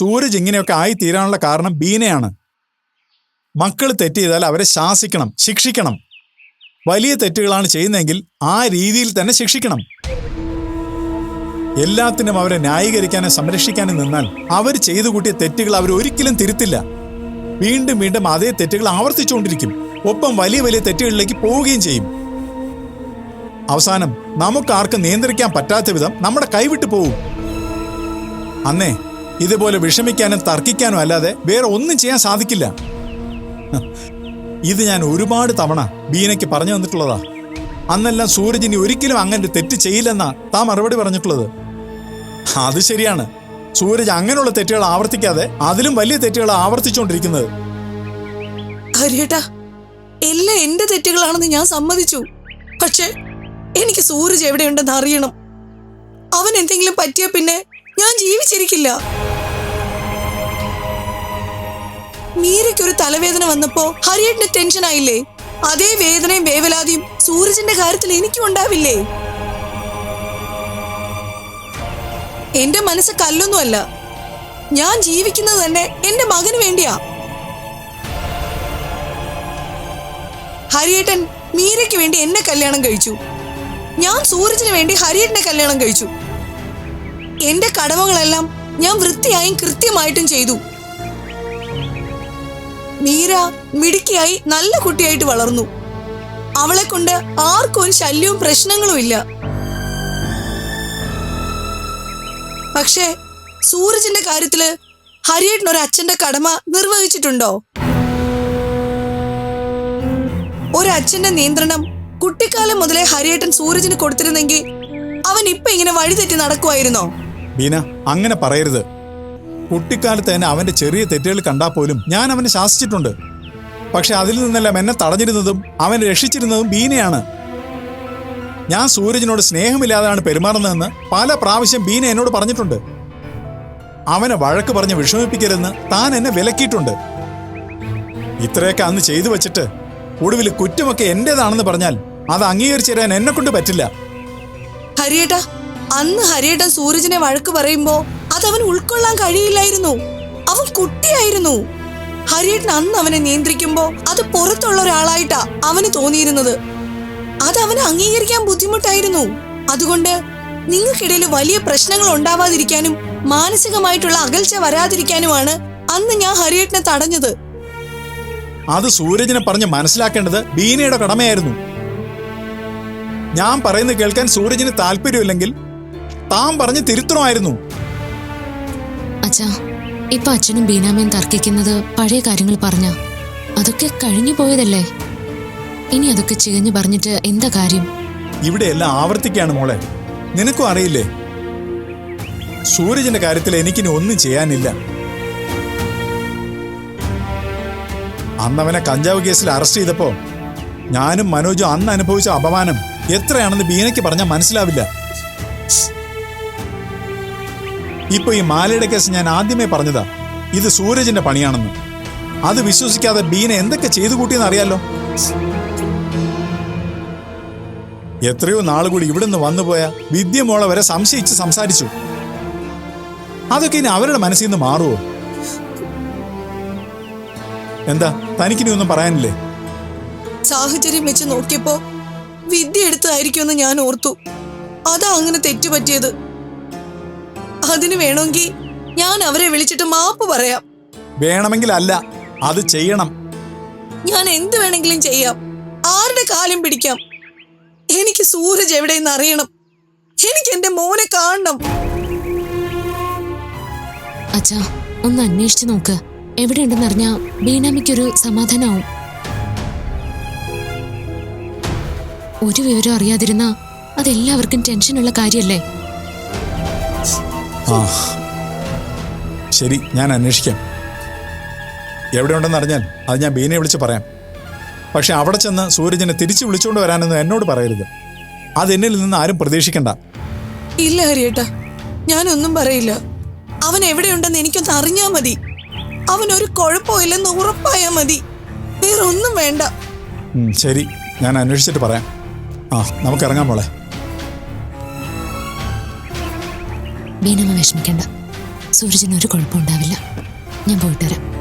സൂരജ് ഇങ്ങനെയൊക്കെ ആയി തീരാനുള്ള കാരണം ബീനയാണ്. മക്കൾ തെറ്റ് ചെയ്താൽ അവരെ ശാസിക്കണം ശിക്ഷിക്കണം. വലിയ തെറ്റുകളാണ് ചെയ്യുന്നതെങ്കിൽ ആ രീതിയിൽ തന്നെ ശിക്ഷിക്കണം. എല്ലാത്തിനും അവരെ ന്യായീകരിക്കാനും സംരക്ഷിക്കാനും നിന്നാൽ അവർ ചെയ്തു കൂട്ടിയ തെറ്റുകൾ അവർ ഒരിക്കലും തിരുത്തില്ല. വീണ്ടും വീണ്ടും അതേ തെറ്റുകൾ ആവർത്തിച്ചുകൊണ്ടിരിക്കും. ഒപ്പം വലിയ വലിയ തെറ്റുകളിലേക്ക് പോവുകയും ചെയ്യും. അവസാനം നമുക്കാർക്കും നിയന്ത്രിക്കാൻ പറ്റാത്ത വിധം നമ്മുടെ കൈവിട്ടു പോവും. അന്നേ ഇതുപോലെ വിഷമിക്കാനും തർക്കിക്കാനും അല്ലാതെ വേറെ ഒന്നും ചെയ്യാൻ സാധിക്കില്ല. ഇത് ഞാൻ ഒരുപാട് തവണ ബീനയ്ക്ക് പറഞ്ഞു തന്നിട്ടുള്ളതാ. അന്നെല്ലാം സൂരജിനി ഒരിക്കലും അങ്ങനെ തെറ്റ് ചെയ്യില്ലെന്നാ താ മറുപടി പറഞ്ഞിട്ടുള്ളത്. അത് ശരിയാണ്. സൂരജ് അങ്ങനെയുള്ള തെറ്റുകൾ ആവർത്തിക്കാതെ അതിലും വലിയ തെറ്റുകൾ ആവർത്തിച്ചുകൊണ്ടിരിക്കുന്നത്. ഹരിയേട്ടാ എല്ലാം എന്റെ തെറ്റുകളാണെന്ന് ഞാൻ സമ്മതിച്ചു. പക്ഷെ എനിക്ക് സൂരജ് എവിടെയുണ്ടെന്ന് അറിയണം. അവൻ എന്തെങ്കിലും പറ്റിയ പിന്നെ ഞാൻ ജീവിച്ചിരിക്കില്ല. മീരയ്ക്കൊരു തലവേദന വന്നപ്പോ ഹരിയേട്ടന് ടെൻഷൻ ആയില്ലേ? അതേ വേദനയും വേവലാതിയും സൂരജിന്റെ കാര്യത്തിൽ എനിക്കും ഉണ്ടാവില്ലേ? എന്റെ മനസ്സ് കല്ലൊന്നുമല്ല. ഞാൻ ജീവിക്കുന്നത് തന്നെ എന്റെ മകന് വേണ്ടിയാ. ഹരിയേട്ടൻ മീരയ്ക്ക് വേണ്ടി എന്നെ കല്യാണം കഴിച്ചു. ഞാൻ സൂരജിന് വേണ്ടി ഹരിയേട്ടനെ കല്യാണം കഴിച്ചു. എന്റെ കടമകളെല്ലാം ഞാൻ വൃത്തിയായും കൃത്യമായിട്ടും ചെയ്തു. മീര മിടുക്കിയായി നല്ല കുട്ടിയായിട്ട് വളർന്നു. അവളെ കൊണ്ട് ആർക്കും ഒരു ശല്യവും പ്രശ്നങ്ങളും ഇല്ല. പക്ഷേ സൂരജിന്റെ കാര്യത്തിൽ ഹരിയേട്ടൻ ഒരു അച്ഛന്റെ കടമ നിർവഹിച്ചിട്ടുണ്ടോ? ഒരു അച്ഛന്റെ നിയന്ത്രണം കുട്ടിക്കാലം മുതലേ ഹരിയേട്ടൻ സൂരജിന് കൊടുത്തിരുന്നെങ്കിൽ അവൻ ഇപ്പൊ ഇങ്ങനെ വഴിതെറ്റി നടക്കുമായിരുന്നോ ബീന അങ്ങനെ പറയരുത്. കുട്ടിക്കാലത്ത് തന്നെ അവന്റെ ചെറിയ തെറ്റുകൾ കണ്ടാൽ പോലും ഞാൻ അവനെ ശാസിച്ചിട്ടുണ്ട്. പക്ഷെ അതിൽ നിന്നെല്ലാം എന്നെ തടഞ്ഞിരുന്നതും അവൻ രക്ഷിച്ചിരുന്നതും ബീനയാണ്. ഞാൻ സൂരജിനോട് സ്നേഹമില്ലാതെയാണ് പെരുമാറുന്നതെന്ന് പല പ്രാവശ്യം ബീന എന്നോട് പറഞ്ഞിട്ടുണ്ട്. അവനെ വഴക്ക് പറഞ്ഞ് വിഷമിപ്പിക്കരുതെന്ന് താൻ എന്നെ വിലക്കിയിട്ടുണ്ട്. ഇത്രയൊക്കെ അന്ന് ചെയ്തു വച്ചിട്ട് ഒടുവിൽ കുറ്റമൊക്കെ എന്റേതാണെന്ന് പറഞ്ഞാൽ അത് അംഗീകരിച്ചു തരാൻ എന്നെ കൊണ്ട് പറ്റില്ല. ഹരിയേട്ട അന്ന് ഹരിയേട്ടൻ സൂരജിനെ വഴക്ക് പറയുമ്പോ അവൻ ഉൾക്കൊള്ളാൻ കഴിയില്ലായിരുന്നു. അവൻ കുട്ടിയായിരുന്നു. ഹരിയേട്ടൻ അന്ന് അവനെ നിയന്ത്രിക്കുമ്പോ അത് പുറത്തുള്ള ഒരാളായിട്ടാ അവന് തോന്നിയിരുന്നത്. അത് അവന് അംഗീകരിക്കാൻ ബുദ്ധിമുട്ടായിരുന്നു. അതുകൊണ്ട് നിങ്ങൾക്കിടയിൽ വലിയ പ്രശ്നങ്ങൾ ഉണ്ടാവാതിരിക്കാനും മാനസികമായിട്ടുള്ള അകൽച്ച വരാതിരിക്കാനുമാണ് അന്ന് ഞാൻ ഹരിയേട്ടനെ തടഞ്ഞത്. അത് സൂരജിനെ പറഞ്ഞ് മനസ്സിലാക്കേണ്ടത് ബീനയുടെ കടമയായിരുന്നു. ഞാൻ പറയുന്നത് കേൾക്കാൻ സൂരജിന് താല്പര്യമില്ലെങ്കിൽ താൻ പറഞ്ഞ് തിരുത്തണമായിരുന്നു. അച്ഛാ ഇപ്പൊ അച്ഛനും ബീനാമയും തർക്കിക്കുന്നത് പഴയ കാര്യങ്ങൾ പറഞ്ഞ. അതൊക്കെ കഴിഞ്ഞു പോയതല്ലേ? ഇനി അതൊക്കെ ചികഞ്ഞു പറഞ്ഞിട്ട് എന്താ കാര്യം? ഇവിടെ എല്ലാം ആവർത്തിക്കാണ് മോളെ. നിനക്കും അറിയില്ലേ? സൂരജിന്റെ കാര്യത്തിൽ എനിക്കിനി ഒന്നും ചെയ്യാനില്ല. അന്നവനെ കഞ്ചാവ് കേസിൽ അറസ്റ്റ് ചെയ്തപ്പോ ഞാനും മനോജും അന്ന് അനുഭവിച്ച അപമാനം എത്രയാണെന്ന് ബീനയ്ക്ക് പറഞ്ഞാൽ മനസ്സിലാവില്ല. ഇപ്പൊ ഈ മാലയുടെ കേസ് ഞാൻ ആദ്യമേ പറഞ്ഞതാ. ഇത് സൂരജിന്റെ പണിയാണെന്ന്. അത് വിശ്വസിക്കാതെ ബീന എന്തൊക്കെ ചെയ്തു കൂട്ടിയെന്ന് അറിയാലോ? എത്രയോ നാളുകൂടി ഇവിടുന്ന് വന്നുപോയ വിദ്യമോളെ വരെ സംശയിച്ച് സംസാരിച്ചു. അതൊക്കെ ഇനി അവരുടെ മനസ്സിൽ നിന്ന് മാറുമോ എന്താ തനിക്കിനി ഒന്നും പറയാനില്ലേ? സാഹചര്യം വെച്ച് നോക്കിയപ്പോ വിദ്യ എടുത്തതായിരിക്കുമെന്ന് ഞാൻ ഓർത്തു. അതാ അങ്ങനെ തെറ്റുപറ്റിയത്. അതിന് വേണമെങ്കിൽ ഞാൻ അവരെ വിളിച്ചിട്ട് മാപ്പ് പറയാം. വേണമെങ്കിൽ അല്ല അത് ചെയ്യണം. ഞാൻ എന്ത് വേണമെങ്കിലും ചെയ്യാം. ആരുടെ കാലം പിടിക്കാം? എനിക്ക് സൂരജ് എവിടെയെന്ന് അറിയണം. എനിക്ക് എന്റെ മോനെ കാണണം. അച്ഛാ ഒന്ന് അന്വേഷിച്ചു നോക്ക്. എവിടെയുണ്ടെന്ന് അറിഞ്ഞാ ബീനാമിക്കൊരു സമാധാനാവും. ഒരു വിവരം അറിയാതിരുന്ന അതെല്ലാവർക്കും ടെൻഷനുള്ള കാര്യല്ലേ? ആ. ശരി ഞാൻ അന്വേഷിക്കാം. എവിടെ ഉണ്ടെന്ന് അറിഞ്ഞാൽ അത് ഞാൻ ബീനയെ വിളിച്ച് പറയാം. പക്ഷെ അവിടെ ചെന്ന് സൂരജിനെ തിരിച്ചു വിളിച്ചുകൊണ്ട് വരാനൊന്നും എന്നോട് പറയരുത്. അത് എന്നിൽ നിന്ന് ആരും പ്രതീക്ഷിക്കണ്ട. ഇല്ല ഹരിയേട്ടാ. ഞാനൊന്നും പറയില്ല. അവൻ എവിടെയുണ്ടെന്ന് എനിക്കൊന്ന് അറിഞ്ഞാ മതി. അവൻ ഒരു കുഴപ്പമില്ലെന്ന് ഉറപ്പായാ മതി. വേറെ ഒന്നും വേണ്ട ശരി. ഞാൻ അന്വേഷിച്ചിട്ട് പറയാം. ആ നമുക്ക് ഇറങ്ങാൻ മോളെ. ബീനമ്മ വിഷമിക്കണ്ട. സൂരജിന് ഒരു കുഴപ്പമുണ്ടാവില്ല. ഞാൻ പോയിട്ട് വരാം.